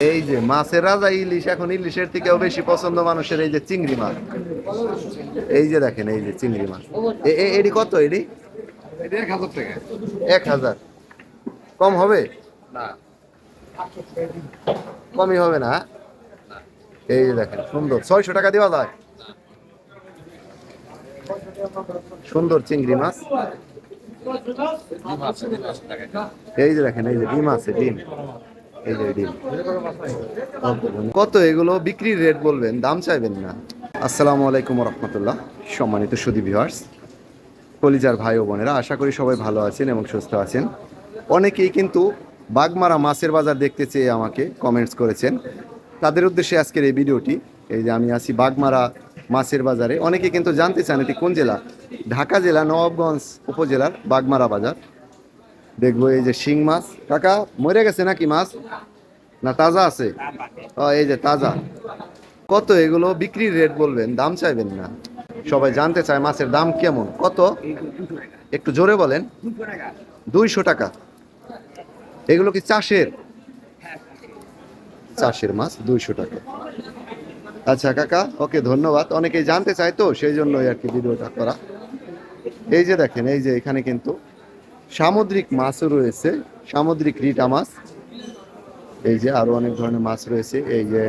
এই যে মাছের রাজা ইলিশ এখন ইলিশের থেকেও বেশি পছন্দ মানুষের এই যে চিংড়ি মাছ। এই যে দেখেন এই যে চিংড়ি মাছ। এ- এ- এডি কত এটা? এক হাজার কম হবে? কমই হবে না? এই যে দেখেন সুন্দর। ছয়শো টাকা দেওয়া যায়। সুন্দর চিংড়ি মাছ। এই যে দেখেন এই যে ডিম আছে ডিম। কত এগুলো বিক্রির রেট বলবেন? দাম চাইবেন না? আসসালামু আলাইকুম রহমতুল্লাহ সম্মানিত সুদী ভিউয়ার্স কলিজার ভাই ও বোনেরা, আশা করি সবাই ভালো আছেন এবং সুস্থ আছেন। অনেকেই কিন্তু বাগমারা মাছের বাজার দেখতে চেয়ে আমাকে কমেন্টস করেছেন। তাদের উদ্দেশ্যে আজকের এই ভিডিওটি, এই যে আমি আছি বাগমারা মাছের বাজারে। অনেকে কিন্তু জানতে চান এটি কোন জেলা? ঢাকা জেলা, নবাবগঞ্জ উপজেলার বাগমারা বাজার। দেখব এই যে শিং মাছ। কাকা, মরে গেছে নাকি মাছ? না, তাজা আছে। ও, এই যে তাজা। কত এগুলো বিক্রির রেট বলবেন? দাম চাইবেন না। সবাই জানতে চায় মাছের দাম কেমন। কত? একটু জোরে বলেন। দুইশো টাকা। এগুলো কি চাষের? চাষের মাছ, দুইশো টাকা। আচ্ছা কাকা, ওকে, ধন্যবাদ। অনেকেই জানতে চায় তো, সেই জন্যই আর কি ভিডিওটা করা। এই যে দেখেন, এই যে এখানে কিন্তু সামুদ্রিক মাছও রয়েছে সামুদ্রিক রিটা মাছ। এই যে আরও অনেক ধরনের মাছ রয়েছে এই যে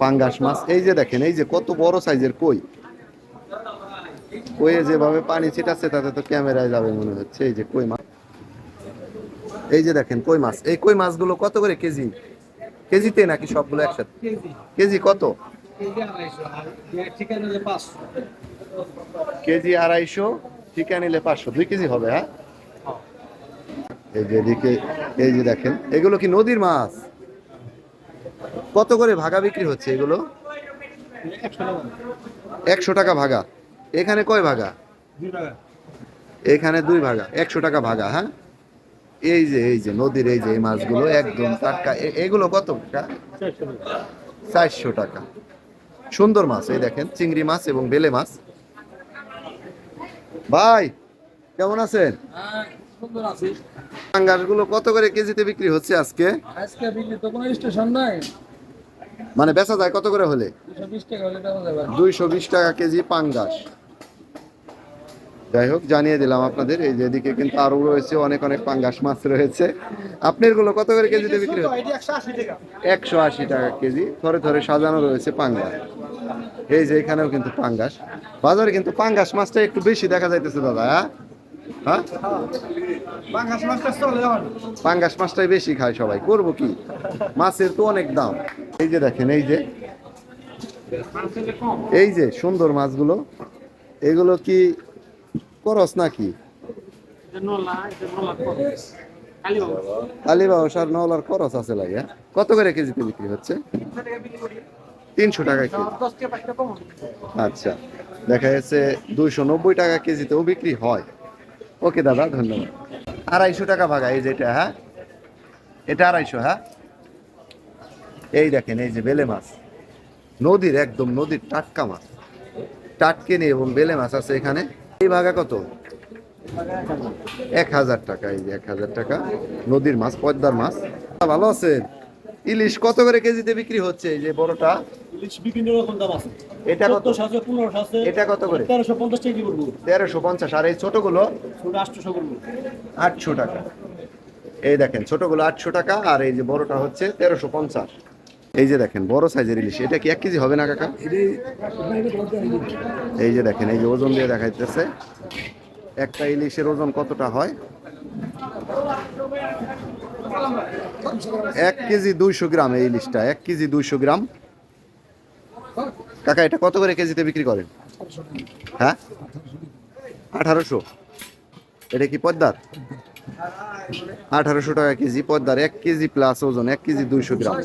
পাঙ্গাস মাছ। এই যে দেখেন এই যে কত বড় সাইজের কই। কইয়ে যেভাবে পানি ছিটাচ্ছে তাতে তো ক্যামেরায় যাবে মনে হচ্ছে এই যে কই মাছ। এই যে দেখেন কই মাছ এই কই মাছগুলো কত করে কেজি? কেজিতে নাকি সবগুলো একসাথে? কেজি। কত? কেজি আড়াইশো ঠিকা নিলে পাঁচশো দুই কেজি হবে হ্যাঁ? এই যে এদিকে, এই যে দেখেন, এগুলো কি নদীর মাছ? কত করে ভাগা বিক্রি হচ্ছে এগুলো? একশো টাকা ভাগা। এখানে কয় ভাগা? এখানে দুই ভাগা, একশো টাকা ভাগা হ্যাঁ? এই যে এই যে নদীর এই যে এই মাছগুলো একদম টাটকা। এগুলো কত টাকা? চারশো টাকা। সুন্দর মাছ, এই দেখেন, চিংড়ি মাছ এবং বেলে মাছ। ভাই, কেমন আছেন? পাঙ্গাসগুলো কত করে কেজিতে বিক্রি হচ্ছে আজকে? আজকে বিক্রি তো কোনো স্টেশন নাই। মানে বেচা যায় কত করে হলে? দুইশো বিশ টাকা কেজি পাঙ্গাস। যাই হোক জানিয়ে দিলাম আপনাদের এই যে এদিকে কিন্তু আরও রয়েছে অনেক অনেক পাঙ্গাস মাছ রয়েছে। আপনারগুলো কত করে কেজিতে বিক্রি হচ্ছে? একশো আশি টাকা। কেজি থরে থরে সাজানো রয়েছে পাঙ্গাস। এই যে এখানেও কিন্তু পাঙ্গাস। বাজারে কিন্তু পাঙ্গাস মাছটা একটু বেশি দেখা যাইতেছে দাদা হ্যাঁ? পাঙ্গাস মাছটাই বেশি খায় সবাই করব কি? মাছের তো অনেক দাম। এই যে দেখেন এই যে। এই যে সুন্দর মাছগুলো। এগুলো কি করস নাকি? আলিবাবা সার নলার করস আছে লাগে হ্যাঁ? কত করে কেজিতে বিক্রি হচ্ছে? তিনশো টাকা কেজি আচ্ছা দেখা যাচ্ছে দুইশো নব্বই টাকা কেজিতেও বিক্রি হয়। ওকে দাদা, ধন্যবাদ। আড়াইশো টাকা ভাগা, এই যেটা হ্যাঁ? এটা আড়াইশো হ্যাঁ? এই দেখেন, এই যে বেলে মাছ। নদীর, একদম নদীর টাটকা মাছ। টাটকেনি এবং বেলে মাছ আছে এখানে। এই ভাগা কত? এক হাজার টাকা, এই যে এক হাজার টাকা। নদীর মাছ, পদ্মার মাছ। ভালো আছেন? ইলিশ কত করে কেজিতে বিক্রি হচ্ছে? এই যে বড়টা। বিভিন্ন রকম দাম আছে। এটা কত? আছে পনেরোশো আছে। এটা কত করে? তেরোশো পঞ্চাশ টাকা কি করব আর এই ছোট করব আটশো টাকা। এই দেখেন ছোটগুলো আটশো টাকা আর এই যে বড়টা হচ্ছে তেরোশো পঞ্চাশ। এই যে দেখেন বড় সাইজের ইলিশ। এটা কি এক কেজি হবে না কাকা? এই যে দেখেন এই যে ওজন দিয়ে দেখাইতেছে। একটা ইলিশের ওজন কতটা হয়? এক কেজি দুইশো গ্রাম এই ইলিশটা এক কেজি দুইশো গ্রাম। কাকা, এটা কত করে কেজিতে বিক্রি করেন? হ্যাঁ? আঠারোশো। এটা কি পদ্মার? আঠারোশো টাকা কেজি, পদ্মার এক কেজি প্লাস ওজন, এক কেজি দুইশো গ্রাম।